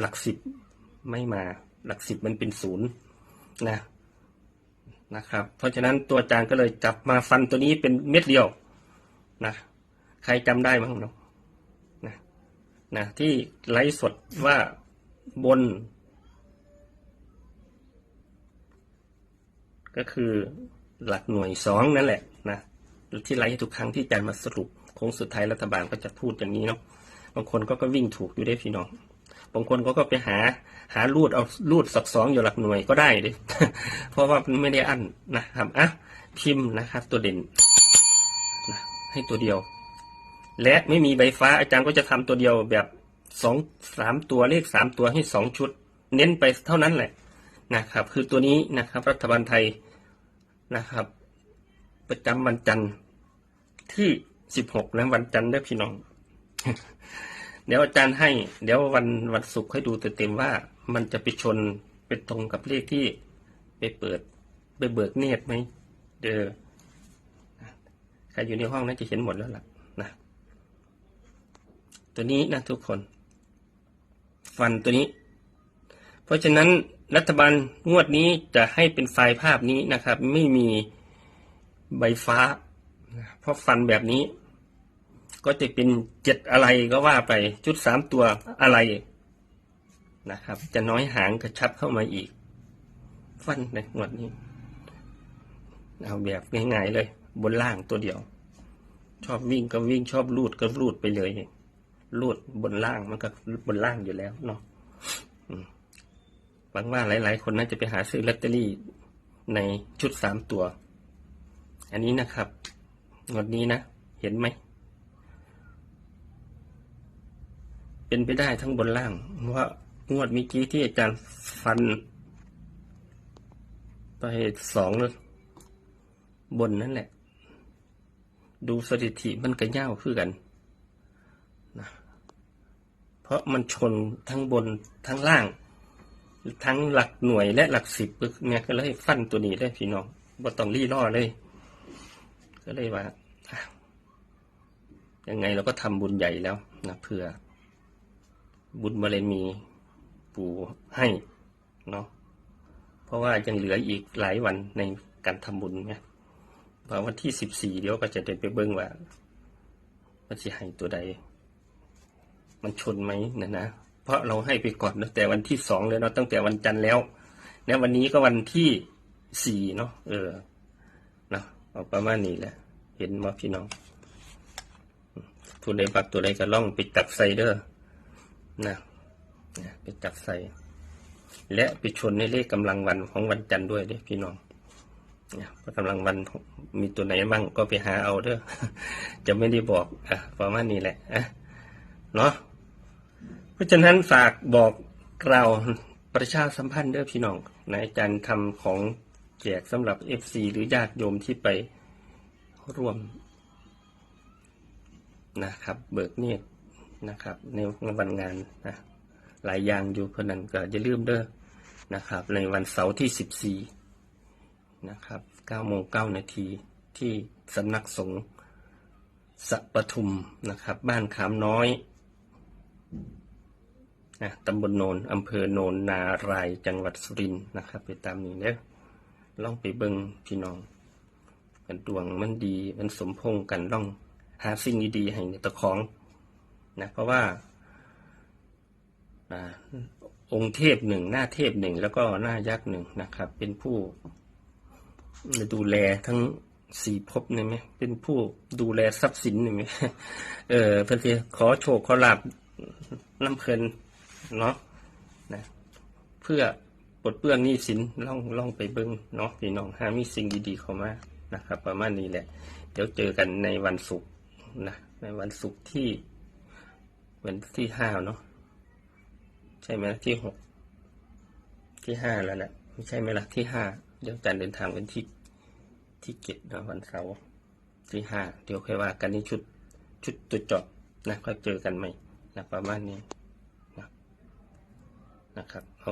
หลักสิบไม่มา หลักสิบมันเป็นศูนย์นะนะครับ เพราะฉะนั้นตัวอาจารย์ก็เลยจับมาฟันตัวนี้เป็นเม็ดเดียวนะใครจำได้บ้างเนาะนะนะที่ไลฟ์สดว่าบน ก็คือหลักหน่วยสองนั่นแหละนะที่ไลฟ์ทุกครั้งที่อาจารย์มาสรุปโค้งสุดท้ายรัฐบาลก็จะพูดอย่างนี้เนาะบางคนก็ก็วิ่งถูกอยู่ได้พี่น้อง บางคนก็ก็ไปหาหารูดเอารูดสักสองอยู่หลักหน่วยก็ได้ดิเพราะว่ามันไม่ได้อั้นนะครับอะพิมพ์นะครับตัวเด่นนะให้ตัวเดียว และไม่มีใบฟ้าอาจารย์ก็จะทำตัวเดียวแบบสองสามตัวเลขสามตัวให้สองชุด เน้นไปเท่านั้นแหละนะครับ คือตัวนี้นะครับ รัฐบาลไทยนะครับ ประจำวันจันทร์ที่สิบหกนะวันจันทร์เด้อพี่น้อง เดี๋ยวอาจารย์ให้ เดี๋ยววันวันศุกร์ให้ดูเต็มๆว่ามันจะไปชนไปตรงกับเลขที่ไปเปิด ไปเบิกเนตรไหมเดอใครอยู่ในห้องนั้นจะเห็นหมดแล้วล่ะนะ ตัวนี้นะทุกคน ฟันตัวนี้ เพราะฉะนั้นรัฐบาลงวดนี้จะให้เป็นไฟล์ภาพนี้นะครับ ไม่มีใบฟ้า เพราะฟันแบบนี้ ก็จะเป็นเจ็ดอะไรก็ว่าไปชุดสามตัวอะไรนะครับ จะน้อยหางกระชับเข้ามาอีก ฟันในงวดนี้ เอาแบบง่ายๆเลย บนล่างตัวเดียว ชอบวิ่งก็วิ่งชอบลูดก็ลูดไปเลยลูดบนล่างมันก็บนล่างอยู่แล้วเนาะหวังว่าหลาย ๆ คนน่าจะไปหาซื้อลอตเตอรี่ในชุดสามตัว อันนี้นะครับงวดนี้นะ เห็นไหม เป็นไปได้ทั้งบนล่างว่างวดเมื่อกี้ที่อาจารย์ฟัน ไปสองบนนั่นแหละ ดูสถิติมันก็ย่าวคือกันนะเพราะมันชนทั้งบนทั้งล่าง ทั้งหลักหน่วยและหลักสิบเนี่ยก็เลยฟันตัวนี้เลยพี่น้องบ่ต้องรีล่อเลย ก็เลยว่ายังไงเราก็ทำบุญใหญ่แล้วนะเพื่อ บุญบารมีปู่ให้เนาะเพราะว่ายังเหลืออีกหลายวันในการทำบุญเนี่ยพอวันที่สิบสี่เดี๋ยวก็จะเดินไปเบิ้งว่ามันจะให้ตัวใด มันชนไหมนะนะ เพราะเราให้ไปก่อนตั้งแต่วันที่สองเลยเนาะตั้งแต่วันจันทร์แล้วแล้ววันนี้ก็วันที่สี่เนาะเออเนาะเอาประมาณนี้แหละ เห็นว่าพี่น้องผู้ใดบักตัวใดก็ล่องไปจับใส่เดอนะ นะไปจับใส่ และไปชนในเลขกำลังวันของวันจันทร์ด้วยเด้พี่น้องเนี่ยเพราะกำลังวันมีตัวไหนบ้างก็ไปหาเอาเด้อจะไม่ได้บอกอะประมาณนี้แหละอะเนาะเพราะฉะนั้นฝากบอกเราประชาสัมพันธ์เด้อพี่น้องนะอาจารย์ทำของแจกสำหรับเอฟซีหรือญาติโยมที่ไปร่วมนะครับ เบิกเนตร นะครับ ในวันงานนะหลายอย่างอยู่เพราะนั้นก็อย่าลืมเด้อนะครับ ในวันเสาร์ที่สิบสี่นะครับเก้าโมงเก้านาทีที่สำนักสงฆ์สัปทุมนะครับ บ้านขามน้อยนะตำบลโนนอำเภอโนนนารายจังหวัดสุรินทร์นะครับ ไปตามนี้เด้อล่องไปเบิงพี่น้องกันดวงมันดีมันสมพงกันล่องหาสิ่งดีๆให้ตะของ นะเพราะว่าอองค์เทพหนึ่งหน้าเทพหนึ่งแล้วก็หน้ายักษ์หนึ่งนะครับ เป็นผู้ดูแลทั้งสี่ภพเนี่ยไหมเป็นผู้ดูแลทรัพย์สินเนี่ยไหมเออเพื่อนที่ขอโชคขอลาบน้ำเพลินเนาะนะเพื่อปลดเปลื้องหนี้สินล่องล่องไปเบิ้งเนาะพี่น้องหามีสิ่งดีๆเข้ามานะครับ ประมาณนี้แหละ เดี๋ยวเจอกันในวันศุกร์นะในวันศุกร์ที่ เป็นที่ห้าเนาะใช่ไหมล่ะที่หกที่ห้าแล้วนะไม่ใช่ไหมล่ะที่ห้าเดี๋ยวจันเดินทางเป็นที่ที่เจ็ดนะวันเสาร์ที่ห้าเดี๋ยวค่อยว่ากันในชุดชุดตัวจอบนะค่อยเจอกันใหม่นะประมาณนี้นะนะครับเอา